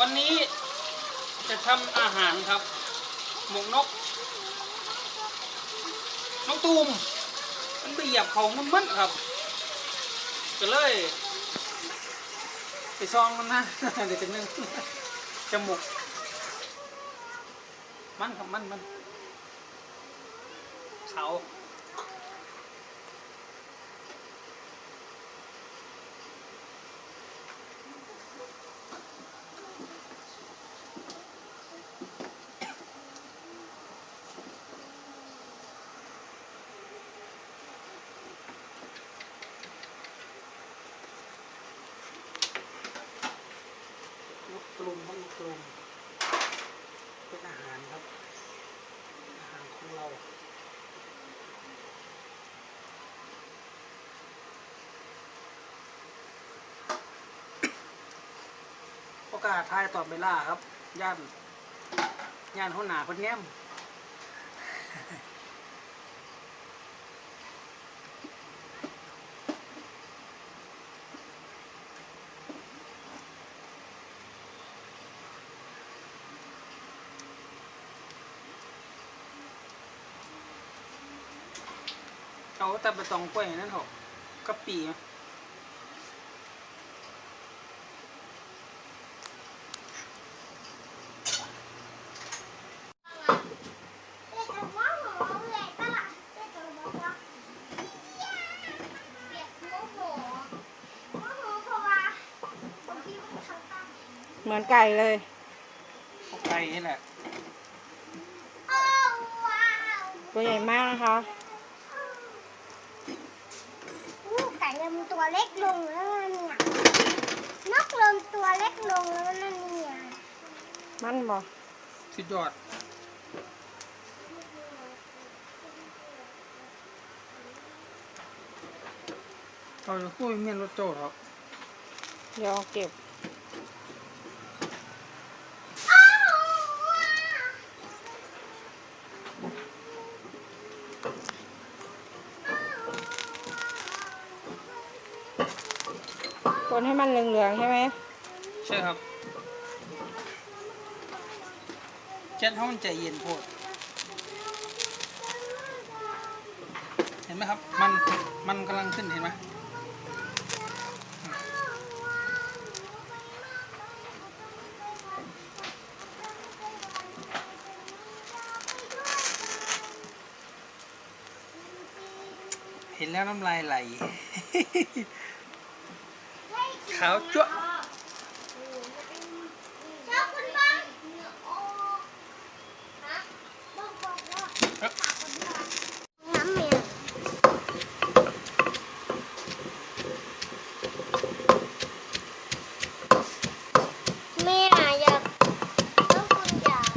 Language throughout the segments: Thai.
วันนี้จะทำอาหารครับ หมกนก นกตูม มันไปเหยียบเขามันมันครับก็เลย ไปซองมันนะเดี๋ยวจะนึ่งจะหมก มันครับมันมันเขากกลุ่มต้องลูกกลุ่มเป็นอาหารครับ อาหารของเรา โอ กาทายตอบเวลาครับ ย่านย่านหัวหน้าเพิ่นแง้มเอาแต่ใบตองกล้วยนั่นเถอะกะปิ เหมือนไก่เลยเอาไก่นี่แหละ ตัวใหญ่มากนะคะไก่เริ่มตัวเล็กลงแล้วนะเนี่ยนกเริ่มตัวเล็กลงแล้วนะเนี่ยมันบอกสุดยอดเราจะคุยเมียนรถโจ้ครับ เดี๋ยวเอาเก็บ คนให้มันเหลืองๆใช่ไหมใช่ครับเจ็ดห้องใจเย็นโพดเห็นไหมครับ มันมันกำลังขึ้นเห็นไหมเห็นแล้วน้ำลายไหล ขาวจั๊วะ ชอบคุณบ้างฮะบอกบอกว่าน้ำเมียแม่อยากต้องคุณอยาก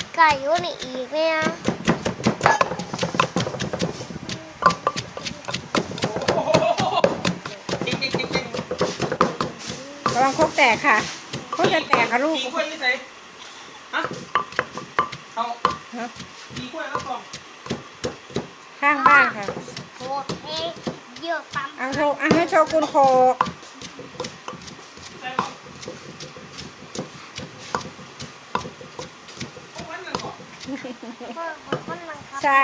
แม่เอาไปไก่ยุ่นอีกเนี่ยจริงจริงจริงจริงระวังครกแตกค่ะครกจะแตกค่ะลูกกี่กล้วยนี่ใส่ฮะเอาฮะกี่กล้วยแล้วกล่องข้างบ้านค่ะโคตรเท่เยอะปั๊มเอาโชว์เอาให้โชกุนโคก ใส่ของพวกมันนั่นก่อน เพิ่ม คนคนนังคับใช่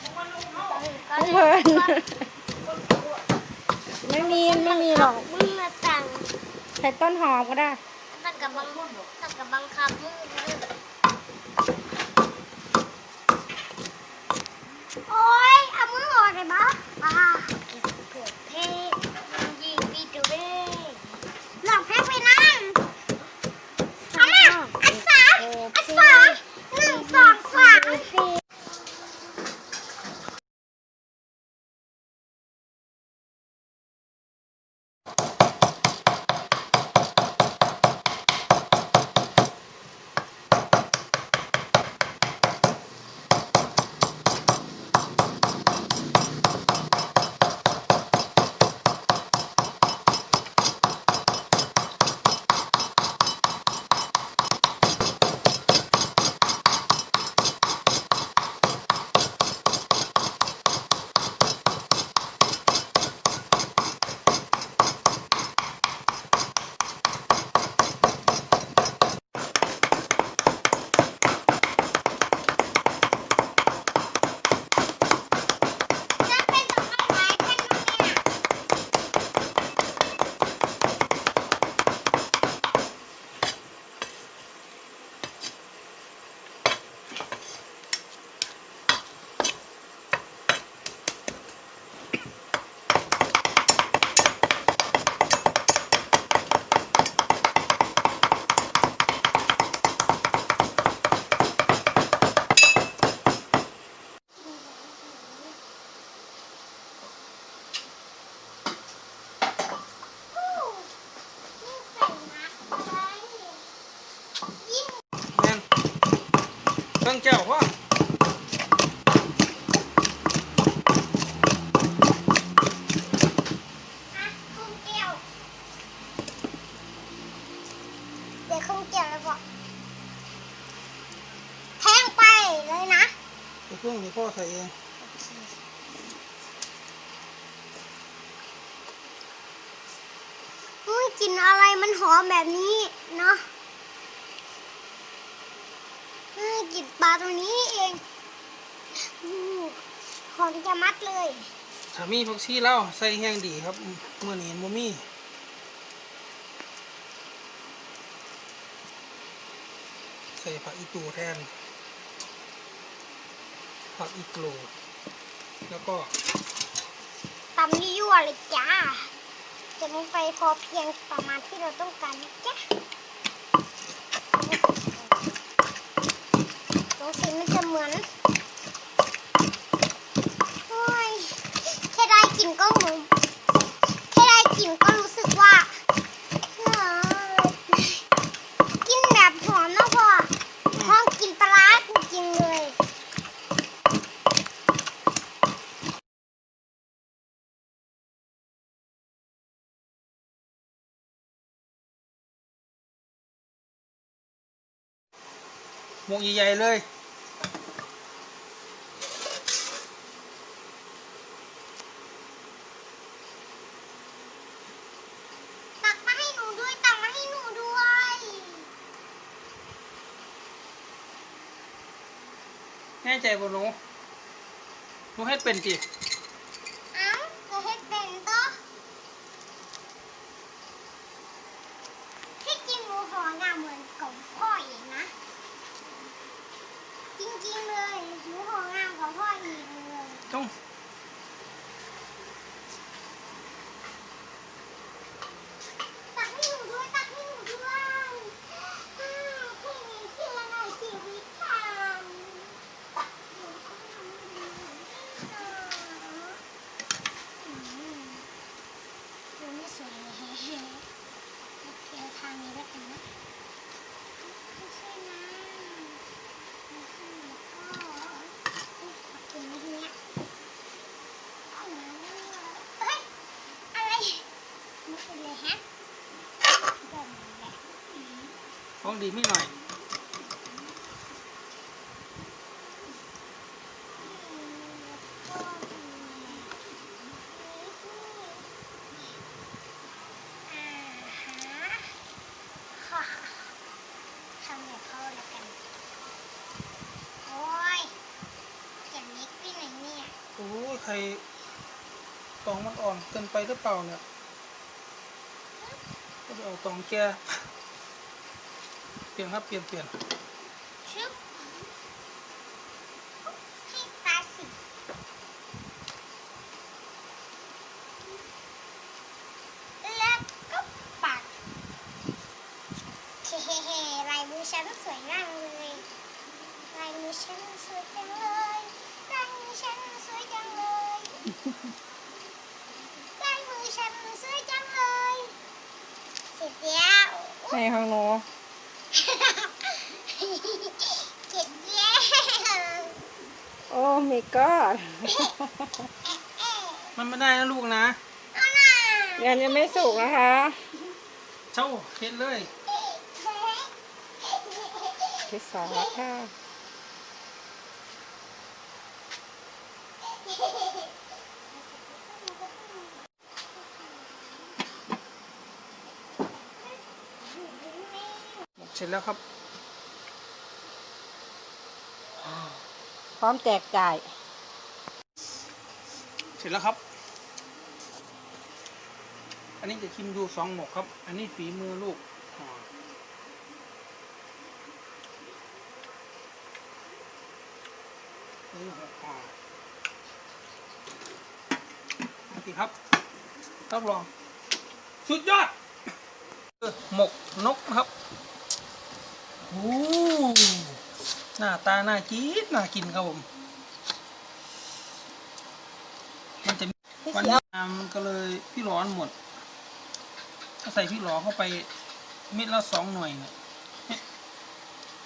พวกมันลงเนาะน้องเพลินไม่มีไม่มีหรอกมึงมาตังใส่ต้นหอมก็ได้ตั้งกับบังตั้งกับบังคับมึงโอ๊ยเอามือออกได้ปะอ่าเกิดเพลงยิงปีตัวเองหลอกเพลงไปนั่งเอามาอันสามอันสองหนึ่งสองสามสี่ บิ่งแก้วว่าอะคงเกี่ยวเดี๋ยวคงเกี่ยวแล้วบอกแทงไปเลยนะเดี๋ยวเพิ่งนี่พ่อใส่เองอุ้ยกลินอะไรมันหอมแบบนี้เนาะเฮ้ย กลินปลาตรงนี้เองอู้หอมจะมัดเลยถ้ามีผักชีแล้วใส่แห้งดีครับเมื่อนี้บ่มีใส่ผักอีตูแทนผักอีกโลแล้วก็ตำยั่วๆเลยจ้า จะลงไปพอเพียงประมาณที่เราต้องการนะจ๊ะ ตรงสีมันจะเหมือนโอ้ยแค่ได้กลิ่นก็เหมือนแค่ได้กลิ่นก็รู้สึกว่าเฮ้ยกินแบบหอมนะพ่อหอกินปลาจริงเลยหมกใหญ่ๆเลย ตักมาให้หนูด้วย ตักมาให้หนูด้วย แน่ใจบ่หนูหนูเฮ็ดเป็นจิเอ้าก็เฮ็ดเป็นต่อที่จริงหนูหอน่าเหมือนกับพ่อเองนะ จริงๆเลยหนูหองามกับพ่ออีกเลย ต้อง ตักให้หนูด้วย ตักให้หนูด้วยอ้าวพี่มีเชื่อในชีวิตฉันหนูต้องทำให้ดีนะอืมดูไม่สวยเลยโอเคทางนี้แล้วกันนะไม่ใช่นะไม่ใช่แล้วก็ขอบคุณนะเนี่ยเอามาเอ้ยอะไร ไม่เป็นเลยฮะแบบนี้แหละ ของดีไม่หน่อยอ่าฮะทำแบบเขาแล้วกัน โอ้ยเจ็บนิดไปไหนเนี่ย โอ้ยใครตองมันอ่อนเกินไปหรือเปล่าเนี่ยก็ไปเอาตองแกเปลี่ยนครับเปลี่ยนเปลี่ยนชึบให้ตาสิแล้วก็ปัดเฮ้เฮ้ๆลายมือฉันสวยงามเลยลายมือฉันสวยจังเลยลายมือฉันสวยจังเลยลายมือฉันสวยจังเลยเสร็จแล้วในห้องหนูเสร็จแล้ว โอ้มีก็มันไม่ได้นะลูกนะเอาหน่ายังยังไม่สุกนะคะเช่าเฮ็ดเลยที่สองแล้วค่ะเสร็จแล้วครับ พร้อมแจกจ่าย เสร็จแล้วครับ อันนี้จะชิมดูสองหมกครับ อันนี้ฝีมือลูกอ๋อนี่หกห่อโอเคครับรับรอง สุดยอด หมกนกครับ โอ้ หน้าตาน่ากินน่ากินครับผม มันจะมีวันนี้น้ำมันก็เลยพี่ร้อนหมด ถ้าใส่พี่หลอเข้าไปเม็ดละสองหน่วยเนี่ยเม็ด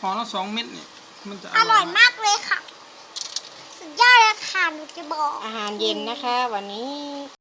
ห่อละสองเม็ดเนี่ย มันจะอร่อยมากเลยค่ะ สุดยอดเลยค่ะหนูจะบอกอาหารเย็นนะคะ วันนี้